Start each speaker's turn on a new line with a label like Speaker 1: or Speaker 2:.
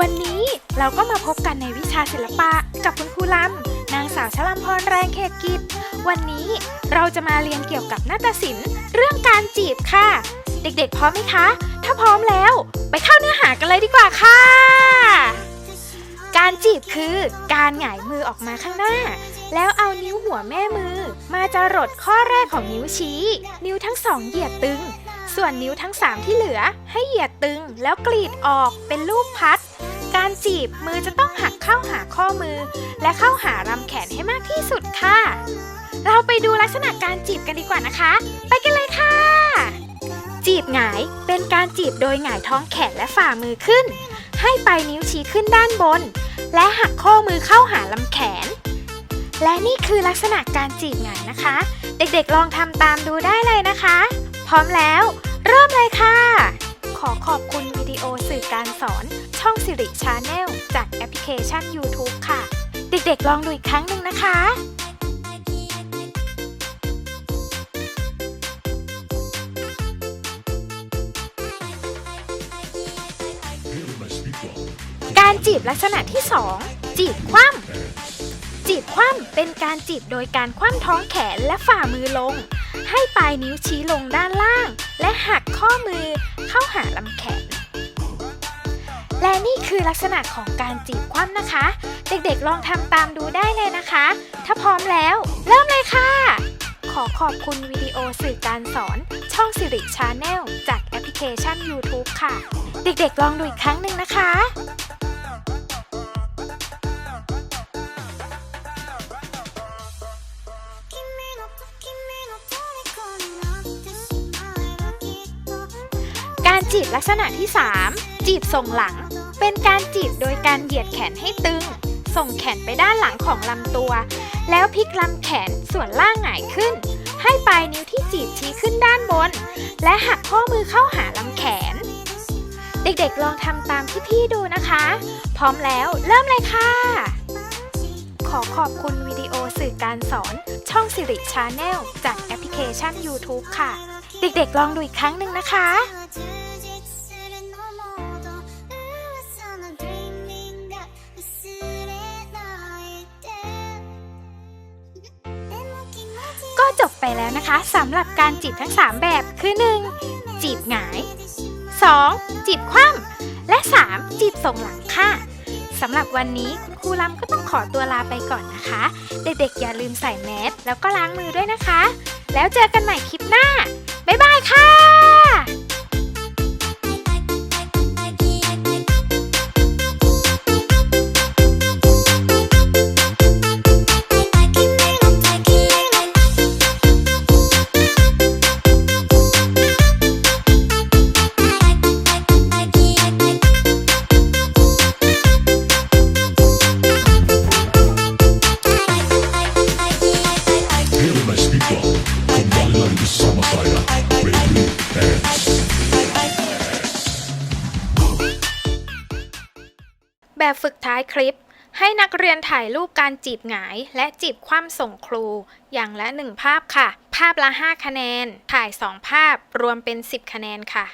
Speaker 1: วันนี้เราก็มาพบกันในวิชาศิลปะกับคุณครูลำนางสาวชลัมพรแรงเขตกิจ วันนี้เราจะมาเรียนเกี่ยวกับนาฏศิลป์ เรื่องการจีบค่ะ เด็กๆพร้อมไหมคะ ถ้าพร้อมแล้ว ไปเข้าเนื้อหากันเลยดีกว่าค่ะ การจีบคือการหงายมือออกมาข้างหน้า แล้วเอานิ้วหัวแม่มือ มาจรดข้อแรกของนิ้วชี้ นิ้วทั้งสองเหยียดตึง ส่วนนิ้วทั้ง3ที่เหลือ ให้เหยียดตึงแล้วกรีดออกเป็นรูปพัด จีบมือจะต้องหักเข้าหาข้อมือ และเข้าหาลำแขนให้มากที่สุดค่ะ เราไปดูลักษณะการจีบกันดีกว่านะคะ ไปกันเลยค่ะ จีบหงายเป็นการจีบโดยหงายท้องแขนและฝ่ามือขึ้น ให้ปลายนิ้วชี้ขึ้นด้านบน และหักข้อมือเข้าหาลำแขน และนี่คือลักษณะการจีบหงายนะคะ เด็กๆลองทำตามดูได้เลยนะคะ พร้อมแล้ว เริ่มเลยค่ะ ขอขอบคุณวิดีโอสื่อการสอน ช่องสิริชาแนลจากแอปพลิเคชัน YouTube ค่ะ เด็กๆ ลองดูอีกครั้งหนึ่งนะคะการจีบลักษณะที่ 2 จีบคว่ำจีบคว่ำเป็นการจีบโดยการคว่ำท้องแขนและฝ่ามือลง ให้ปลายนิ้วชี้ลงด้านล่าง และหักข้อมือเข้าหาลำแขน และนี่คือลักษณะของการจีบคว่ำนะคะ เด็กๆลองทำตามดูได้เลยนะคะ ถ้าพร้อมแล้ว เริ่มเลยค่ะ ขอขอบคุณวิดีโอสื่อการสอน ช่องสิริชาแนลจากแอปพลิเคชัน YouTube ค่ะ เด็กๆลองดูอีกครั้งหนึ่งนะคะ จีบลักษณะที่ 3 จีบส่งหลัง เป็นการจีบโดยการเหยียดแขนให้ตึง ส่งแขนไปด้านหลังของลำตัว แล้วพลิกลำแขนส่วนล่างหงายขึ้น ให้ปลายนิ้วที่จีบชี้ขึ้นด้านบน และหักข้อมือเข้าหาลำแขน เด็กๆลองทำตามที่พี่ดูนะคะ พร้อมแล้วเริ่มเลยค่ะ ขอขอบคุณวิดีโอสื่อการสอน ช่องสิริชาแนลจากแอปพลิเคชัน YouTube ค่ะ เด็กๆลองดูอีกครั้งหนึ่งนะคะ ไปแล้วนะคะสำหรับการจีบทั้ง 3 แบบคือ 1. จีบหงาย 2. จีบคว่ำและ 3. จีบส่งหลังค่ะสำหรับวันนี้คุณครูลำก็ต้องขอตัวลาไปก่อนนะคะ เด็กๆอย่าลืมใส่แมสแล้วก็ล้างมือด้วยนะคะ แล้วเจอกันใหม่คลิปหน้า แบบฝึกท้ายคลิป ให้นักเรียนถ่ายรูปการจีบหงาย และจีบคว่ำส่งครู อย่างละ 1 ภาพค่ะ ภาพละ 5 คะแนน ถ่าย 2 ภาพรวมเป็น 10 คะแนนค่ะ